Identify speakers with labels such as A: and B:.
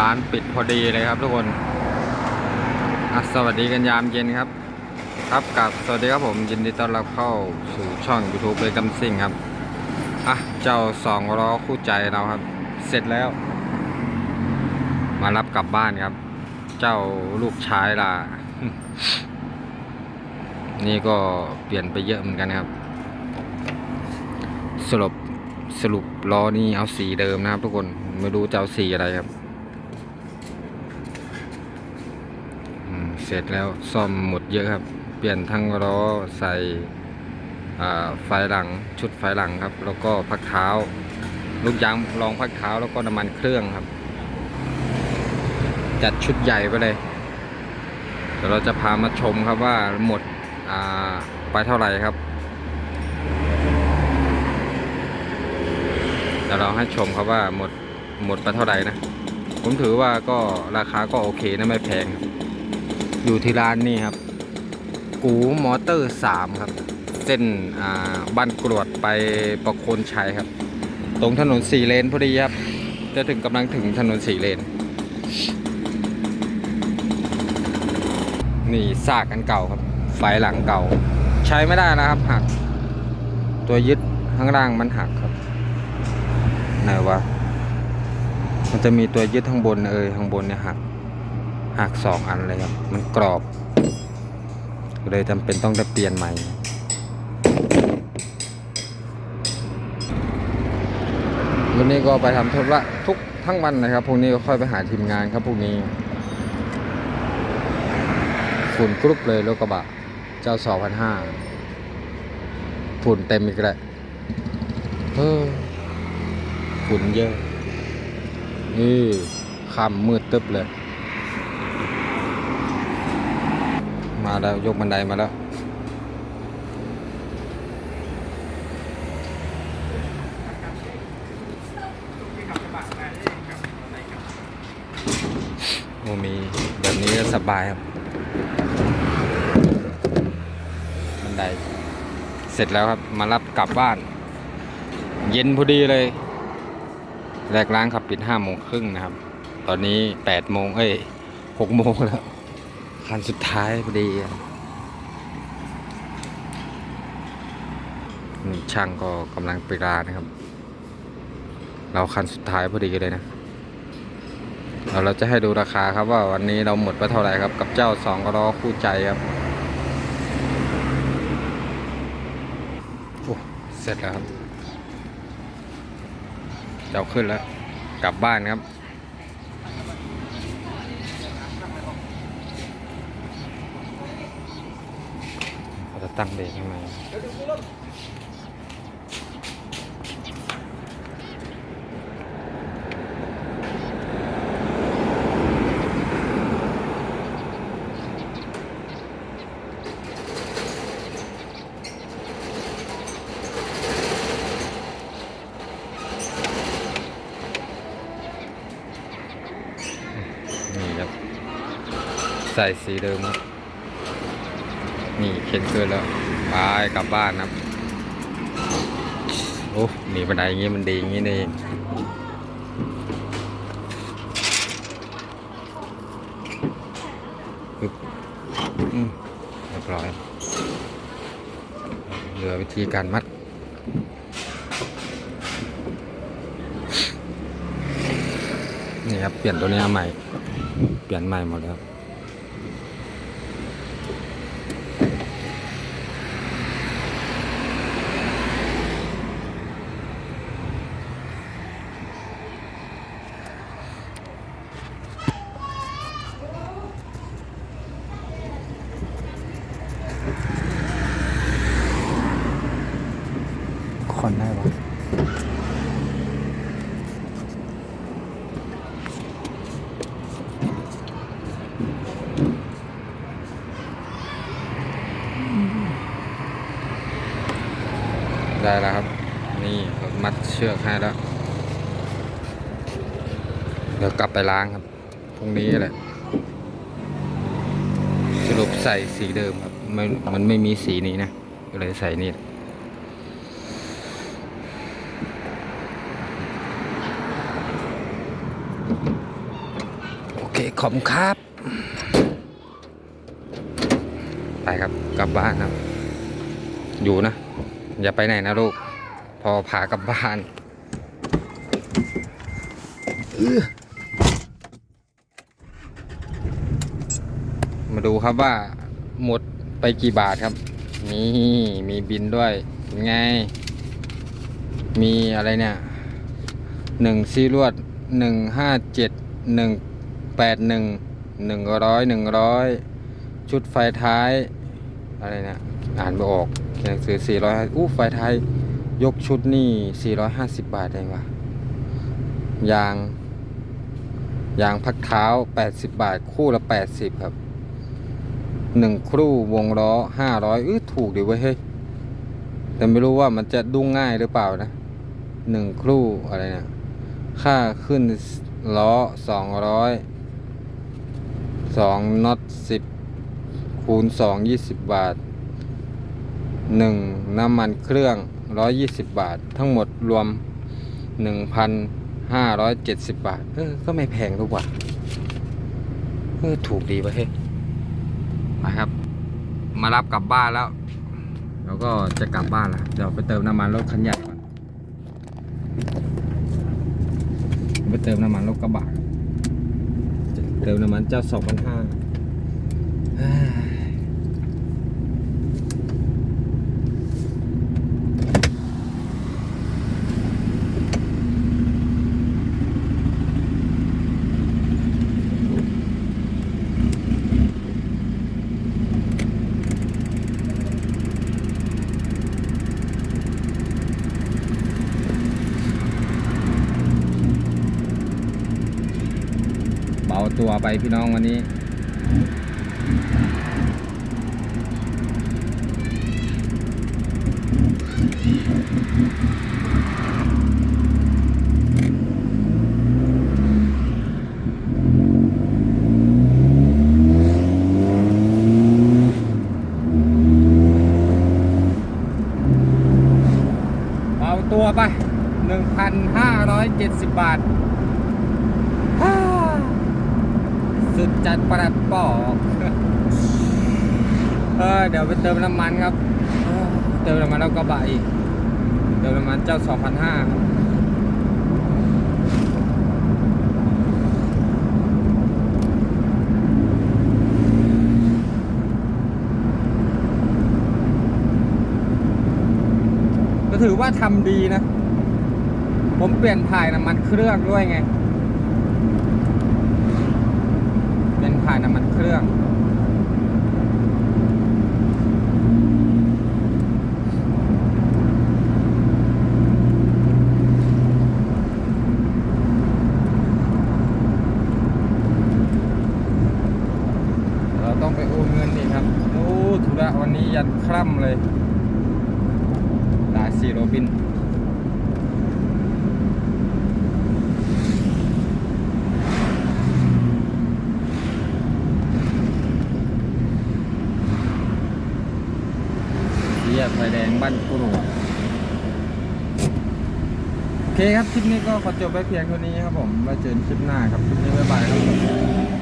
A: ร้านปิดพอดีเลยครับทุกคนอะสวัสดีกันยามเย็นครับ ครับกับสวัสดีครับผมยินดีต้อนรับเข้าสู่ช่อง YouTube เลยกำซิ่งครับ อะ เจ้าสองล้อคู่ใจเราครับ เสร็จแล้ว มารับกลับบ้านครับ เจ้าลูกชายล่ะ นี่ก็เปลี่ยนไปเยอะเหมือนกันครับ สรุปสรุปล้อนี่เอาสีเดิมนะครับทุกคนไม่รู้จะเอาสีอะไรครับอืม เสร็จแล้วซ่อมหมดเยอะครับ เปลี่ยนทั้งล้อใส่ไฟหลังชุดไฟหลังครับ แล้วก็พักเท้า ลูกยางรองพักเท้าแล้วก็น้ำมันเครื่องครับ จัดชุดใหญ่ไปเลยเดี๋ยวเราจะพามาชมครับว่าหมดไปเท่าไหร่ครับเดี๋ยวเราให้ชมครับว่าหมดหมดไปเท่าไหร่นะ ผมถือว่าก็ราคาก็โอเคนะไม่แพงครับ อยู่ที่ร้านนี่ครับ กูมอเตอร์สามครับ เส้นบ้านกรวดไปประโคนชัยครับ ตรงถนนสี่เลนพอดีครับ จะถึงกำลังถึงถนนสี่เลน นี่ซากกันเก่าครับ ไฟหลังเก่า ใช้ไม่ได้นะครับหัก ตัวยึดข้างล่างมันหักครับ ไหนวะมันจะมีตัวยึดข้างบนเอยข้างบนเนี่ยหัก หักสองอันเลยครับ มันกรอบ เลยจำเป็นต้องได้เปลี่ยนใหม่วันนี้ก็ไปทำธุระทุกทั้งวันนะครับพรุ่งนี้ก็ค่อยไปหาทีมงานครับพรุ่งนี้ฝุ่นกรุ๊ปเลยรถกระบะ เจ้าสองพันห้าฝุ่นเต็มอีกแล้วเออฝุ่นเยอะนี่คำมืดตึ๊บเลย มาแล้วยกบันไดมาแล้ว โอ้มีแบบนี้สบายครับ บันได เสร็จแล้วครับ มารับกลับบ้าน เย็นพอดีเลย แรกร้านขับปิดห้าโมงครึ่งนะครับ ตอนนี้แปดโมงเอ้ยหกโมงแล้ว คันสุดท้ายพอดีช่างก็กำลังไปร้านนะครับ เราคันสุดท้ายพอดีเลยนะเราเราจะให้ดูราคาครับว่าวันนี้เราหมดไปเท่าไหร่ครับ กับเจ้าสองล้อคู่ใจครับโอ้เสร็จแล้วครับ เจ้าขึ้นแล้ว กลับบ้านครับ เราจะตั้งเบรกทำไมนี่ครับใส่สีเดิมครับ นี่เข็นเกินแล้วไปกลับบ้านครับโอ้มีบันไดอย่างงี้มันดีอย่างงี้นี่เองปึ๊บเรียบร้อย เหลือวิธีการมัดนี่ครับเปลี่ยนตัวนี้ใหม่ เปลี่ยนใหม่หมดแล้ว คนได้ปะได้แล้วครับ นี่ผมมัดเชือกให้แล้ว เดี๋ยวกลับไปล้างครับ พรุ่งนี้แหละ สรุปใส่สีเดิมครับ มันมันไม่มีสีนี้นะ ก็เลยใส่นี่ เค ขอบครับ ไปครับกลับบ้านครับ อยู่นะ อย่าไปไหนนะลูก พอพากลับบ้านมาดูครับว่าหมดไปกี่บาทครับ นี่มีบินด้วยเป็นไง มีอะไรเนี่ยหนึ่งซีรวดหนึ่งห้าเจ็ดหนึ่ง แปดหนึ่งหนึ่งร้อยหนึ่งร้อยชุดไฟท้าย อะไรเนี่ยอ่านไม่ออกเขียนหนังสือสี่ร้อยอู้ไฟท้าย ยกชุดนี่สี่ร้อยห้าสิบบาทเองว่ะยาง ยางพักเท้าแปดสิบบาท คู่ละแปดสิบครับหนึ่งครู่วงล้อห้าร้อยอื้อถูกดีเว้ยเฮ้ยแต่ไม่รู้ว่ามันจะดุ้งง่ายหรือเปล่านะหนึ่งครู่อะไรเนะค่าขึ้นล้อสองร้อย สองน็อตสิบคูณสองยี่สิบบาทหนึ่งน้ำมันเครื่องร้อยยี่สิบบาท ทั้งหมดรวมหนึ่งพันห้าร้อยเจ็ดสิบบาท เออ ก็ไม่แพงทุกว่าเออ ถูกดีวะเฮ้ยมาครับ มารับกลับบ้านแล้ว แล้วก็จะกลับบ้านล้วเดี๋ยวไปเติมน้ำมันรถคันใหญ่ก่อน ไปเติมน้ำมันรถกระบะ ติมน้ำมันเจ้าสองพันห้า ตัวไปพี่น้องวันนี้เอาตัวไป 1,570 บาท ฮ่า สุดจัดประดับปอกเออเดี๋ยวไปเติมน้ำมันครับ เติมน้ำมันแล้วกระบะอีก เติมน้ำมันเจ้า2,500ครับก็ถือว่าทำดีนะ ผมเปลี่ยนถ่ายน้ำมันเครื่องด้วยไง เป็น ถ่ายน้ำมันเครื่อง เราต้องไปโอนเงินอีกครับโอ้ธุระวันนี้ยันคร่ำเลยตาซีโรบิน กไฟแดงบ้านกุรุโอเคครับ คลิปนี้ก็ขอจบไปเพียงเท่านี้ครับผมไว้เจอคลิปหน้าครับ คลิปนี้บ๊ายบายครับ